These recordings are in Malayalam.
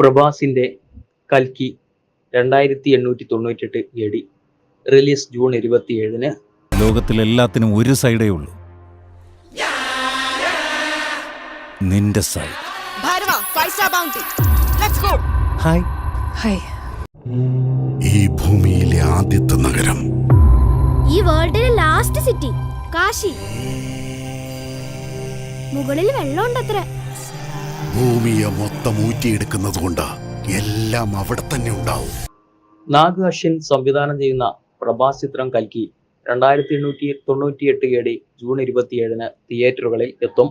പ്രഭാസിന്റെ കൽക്കി രണ്ടായിരത്തി എണ്ണൂറ്റി തൊണ്ണൂറ്റെട്ട് എ ഡി റിലീസ് ജൂൺ ഇരുപത്തിയേഴിന്. ലോകത്തിലെല്ലാത്തിനും ഒരു സൈഡേ ഉള്ളൂ. നിന്റെ സൈഡ്. ഹായ് ഹായ് ഈ ഭൂമിയിലെ ആദ്യത്തെ നഗരം. ഈ വേൾഡിലെ ലാസ്റ്റ് സിറ്റി കാശി. മുകളിൽ വെള്ളമുണ്ടത്ര. ഭൂമിയെ മൊത്തം ഊറ്റിയെടുക്കുന്നത് കൊണ്ട് എല്ലാം അവിടെ തന്നെ ഉണ്ടാവും. നാഗ് അശ്വിൻ സംവിധാനം ചെയ്യുന്ന പ്രഭാസ് ചിത്രം കൽക്കി രണ്ടായിരത്തി എണ്ണൂറ്റി തൊണ്ണൂറ്റിയെട്ട് എ ഡി ജൂൺ ഇരുപത്തിയേഴിന് തിയേറ്ററുകളിൽ എത്തും.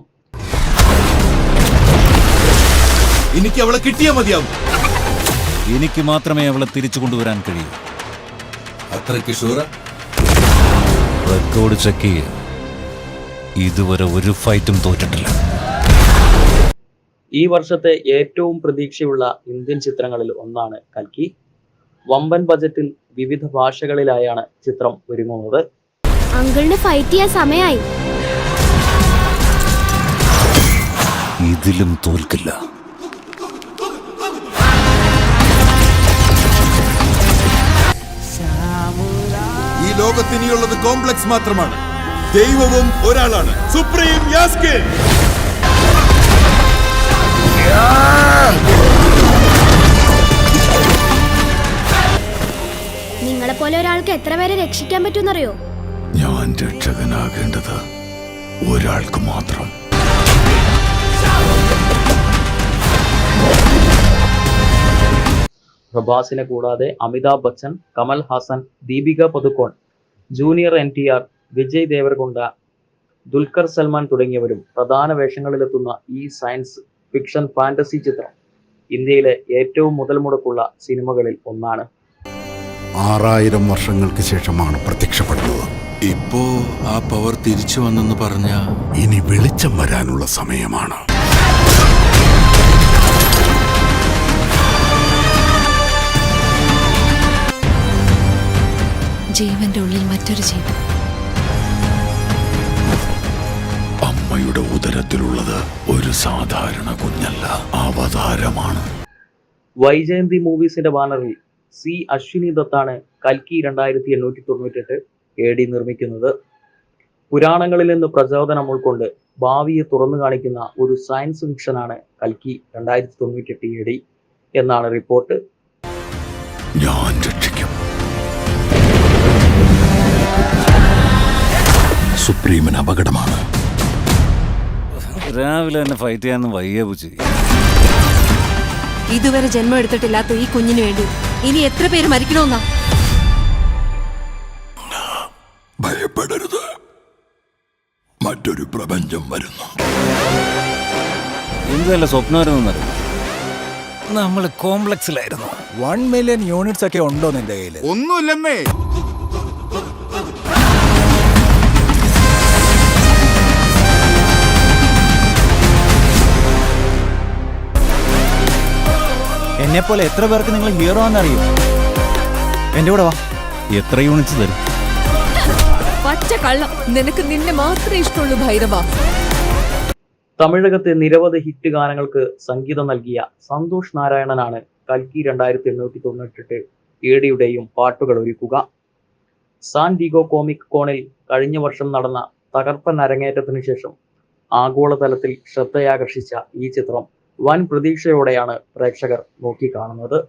എനിക്ക് അവളെ കിട്ടിയാ മതിയാവും. എനിക്ക് മാത്രമേ അവളെ തിരിച്ചു കൊണ്ടുവരാൻ കഴിയൂ. അത്രയ്ക്ക് ഷൂറ റെക്കോർഡ് ചെക്ക് ചെയ്യ. ഇതുവരെ ഒരു ഫൈറ്റും തോറ്റിട്ടില്ല. ഈ വർഷത്തെ ഏറ്റവും പ്രതീക്ഷയുള്ള ഇന്ത്യൻ ചിത്രങ്ങളിൽ ഒന്നാണ് കൽക്കി. വമ്പൻ ബജറ്റിൽ വിവിധ ഭാഷകളിലായാണ് ചിത്രം ഒരുങ്ങുന്നത്. അങ്കിളിന് ഫൈറ്റ് ചെയ്യാൻ സമയായി. ഇതിലും തോൽക്കില്ല. ഈ ലോകത്തിനിയുള്ളത് കോംപ്ലക്സ് മാത്രമാണ്. ദൈവവും ഒരാളാണ്. Supreme Yaskin! നിങ്ങളെ പോലെ ഒരാൾക്ക് എത്ര പേരെ രക്ഷിക്കാൻ പറ്റുമെന്നറിയോ? ഞാൻ രക്ഷകനാകേണ്ടത് ഒരാൾക്ക് മാത്രം. പ്രഭാസിനെ കൂടാതെ Amitabh Bachchan Kamal Haasan Deepika Padukone junior N T R Vijay Deverakonda Dulquer Salmaan തുടങ്ങിയവരും പ്രധാന വേഷങ്ങളിലെത്തുന്ന ഈ സയൻസ് ഫിക്ഷൻ ഫാന്റസി ചിത്രം ഇന്ത്യയിലെ ഏറ്റവും മുതൽ മുടക്കുള്ള സിനിമകളിൽ ഒന്നാണ്. ആറായിരം വർഷങ്ങൾക്ക് ശേഷമാണ് പ്രത്യക്ഷപ്പെടുന്നത്. ഇപ്പോ ആ പവർ തിരിച്ചു വന്നെന്ന് പറഞ്ഞ? ഇനി വെളിച്ചം വരാനുള്ള സമയമാണ്. ജീവന്റെ ഉള്ളിൽ മറ്റൊരു ജീവൻ. അമ്മയുടെ ഉദരത്തിലുള്ളത് ഒരു സാധാരണ കുഞ്ഞല്ല. അവതാരമാണ്. വൈജയന്തി മൂവീസിന്റെ ബാനറിൽ സി അശ്വിനി ദത്താണ് കൽക്കി രണ്ടായിരത്തി എണ്ണൂറ്റി തൊണ്ണൂറ്റെട്ട് എ ഡി നിർമ്മിക്കുന്നത്. പുരാണങ്ങളിൽ നിന്ന് പ്രചോദനം ഉൾക്കൊണ്ട് ഭാവിയെ തുറന്നു കാണിക്കുന്ന ഒരു സയൻസ് ഫിക്ഷനാണ് കൽക്കി രണ്ടായിരത്തി തൊണ്ണൂറ്റെട്ട് എ ഡി എന്നാണ് റിപ്പോർട്ട്. ഞാൻ രക്ഷിക്കും. സുപ്രീമൻ അപകടമാണ്. രാവിലെ തന്നെ ഫൈറ്റ് ചെയ്യാന്ന് വയ്യ പൂച്ചി. ഇതുവരെ ജന്മം എടുത്തിട്ടില്ലാത്ത ഈ കുഞ്ഞിന് വേണ്ടി ഇനി എത്ര പേര് മരിക്കണമെന്നാ ഭയപ്പെടരുത്. മറ്റൊരു പ്രപഞ്ചം വരുന്നു. എന്തല്ല സ്വപ്നമായിരുന്നറിയോ നമ്മൾ കോംപ്ലക്സിലായിരുന്നു. വൺ മില്യൺ യൂണിറ്റ്സ് ഒക്കെ ഉണ്ടോ നിന്റെ കയ്യിൽ ഒന്നുമില്ലമ്മേ. എന്നെ പോലെ എത്ര പേർക്ക് നിങ്ങൾ ഹീറോ എന്നറിയും എന്റെ കൂടെ വാ. എത്ര യൂണിറ്റ്സ് തരും? പച്ച കള്ളം. നിനക്ക് നിന്നെ മാത്രമേ ഇഷ്ടമുള്ളൂ ഭൈരവ. തമിഴകത്തെ നിരവധി ഹിറ്റ് ഗാനങ്ങൾക്ക് സംഗീതം നൽകിയ സന്തോഷ് നാരായണനാണ് കൽക്കി രണ്ടായിരത്തി എണ്ണൂറ്റി തൊണ്ണൂറ്റെട്ട് ഏടിയുടെയും പാട്ടുകൾ ഒരുക്കുക. സാൻ ഡിഗോ കോമിക് കോണിൽ കഴിഞ്ഞ വർഷം നടന്ന തകർപ്പൻ അരങ്ങേറ്റത്തിന് ശേഷം ആഗോളതലത്തിൽ ശ്രദ്ധയാകർഷിച്ച ഈ ചിത്രം വൻ പ്രതീക്ഷയോടെയാണ് പ്രേക്ഷകർ നോക്കിക്കാണുന്നത്.